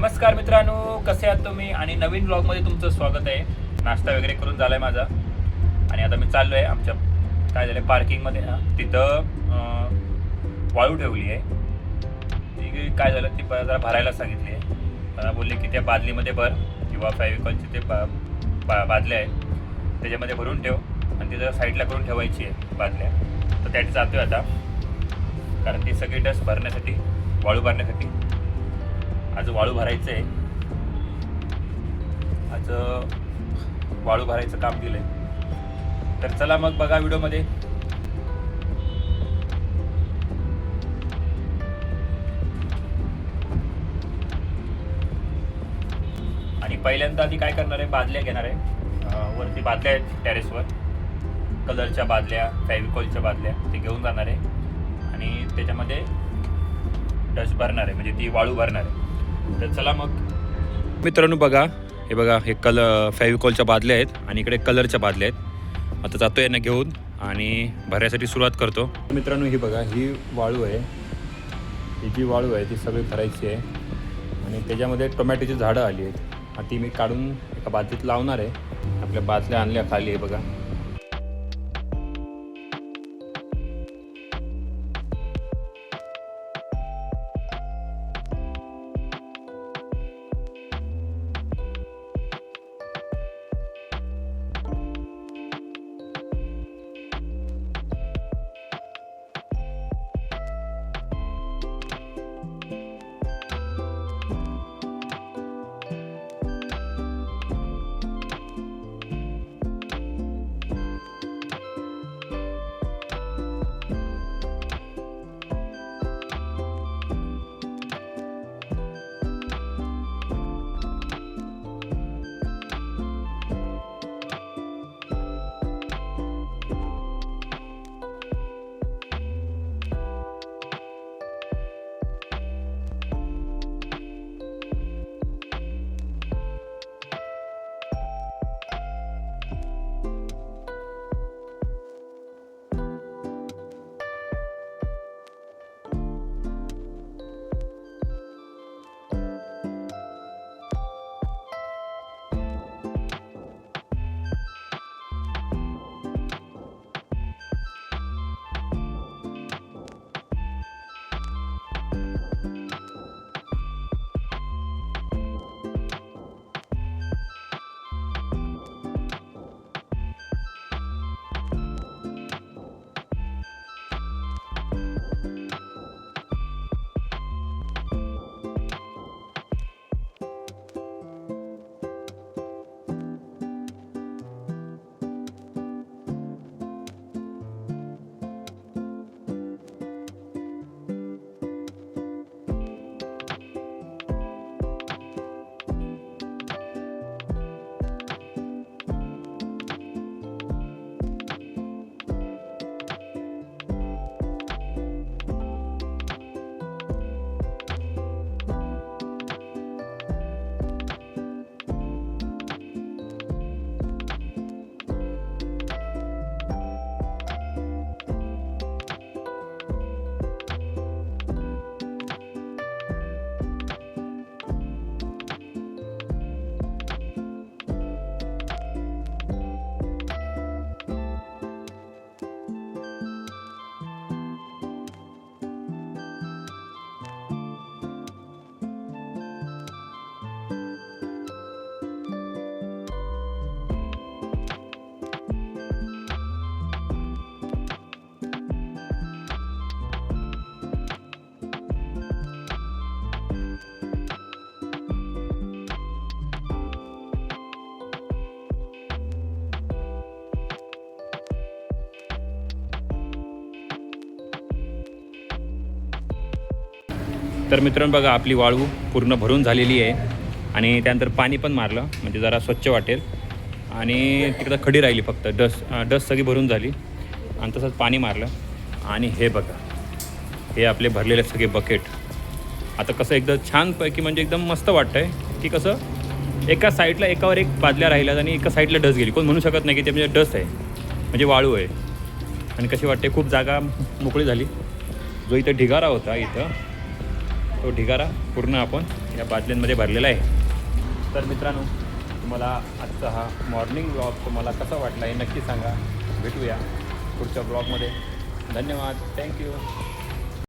नमस्कार मित्रांनो कसे आहात तुम्ही? आणि नवीन ब्लॉगमध्ये तुमचं स्वागत आहे. नाश्ता वगैरे करून झाला आहे माझा. आणि आता मी चाललो आहे आमच्या काय झालं पार्किंगमध्ये ना तिथं वाळू ठेवली आहे. ती काय झालं ती जरा भरायला सांगितली आहे. मला बोलले की त्या बादलीमध्ये भर किंवा फॅविकॉलचे ते बा बा बादल्या आहेत. त्याच्यामध्ये भरून ठेव. आणि ती जरा साईडला करून ठेवायची आहे बादल्या. तर त्यासाठी जातो आहे आता. कारण ती सगळी डस्ट भरण्यासाठी वाळू भरण्यासाठी. आज वाळू भरायचं आहे आज वाळू भरायचं काम दिलंय. तर चला मग बघा व्हिडिओमध्ये. आणि पहिल्यांदा आधी काय करणार आहे? बादल्या घेणार आहे. वरती बादल्या आहेत टेरेसवर कलरच्या बादल्या फॅविकॉलच्या बादल्या ते घेऊन जाणार आहे. आणि त्याच्यामध्ये डस्ट भरणार आहे. म्हणजे ती वाळू भरणार आहे. तर चला मग. मित्रांनो बघा हे बघा हे कलर फॅविकॉलच्या बादल्या आहेत आणि इकडे कलरच्या बादल्या आहेत. आता जातो यांना घेऊन आणि भरायसाठी सुरुवात करतो. मित्रांनो ही बघा ही वाळू आहे. ही जी वाळू आहे ती सगळी भरायची आहे. आणि त्याच्यामध्ये टोमॅटोची झाडं आली आहेत. ती मी काढून एका बादलीत लावणार आहे. आपल्या बादल्या आणल्या खाली आहे बघा. तर मित्रांनो बघा आपली वाळू पूर्ण भरून झालेली आहे. आणि त्यानंतर पाणी पण मारलं म्हणजे जरा स्वच्छ वाटेल. आणि तिकडं खडी राहिली फक्त डस डस सगळी भरून झाली. आणि तसंच पाणी मारलं. आणि हे बघा हे आपले भरलेले सगळे बकेट आता कसं एकदम छानपैकी म्हणजे एकदम मस्त वाटतं आहे की कसं एका साईडला एकावर एक बादल्या राहिल्यात आणि एका साईडला डस गेली. कोण म्हणू शकत नाही की ते म्हणजे डस आहे म्हणजे वाळू आहे. आणि कशी वाटते खूप जागा मोकळी झाली. जो इथं ढिगारा होता इथं तो ढिगारा पूर्ण आपण या बादल्यांमध्ये भरलेला आहे. तर मित्रांनो तुम्हाला आजचा हा मॉर्निंग ब्लॉग तुम्हाला कसा वाटला हे नक्की सांगा. भेटूया पुढच्या ब्लॉगमध्ये धन्यवाद. थँक्यू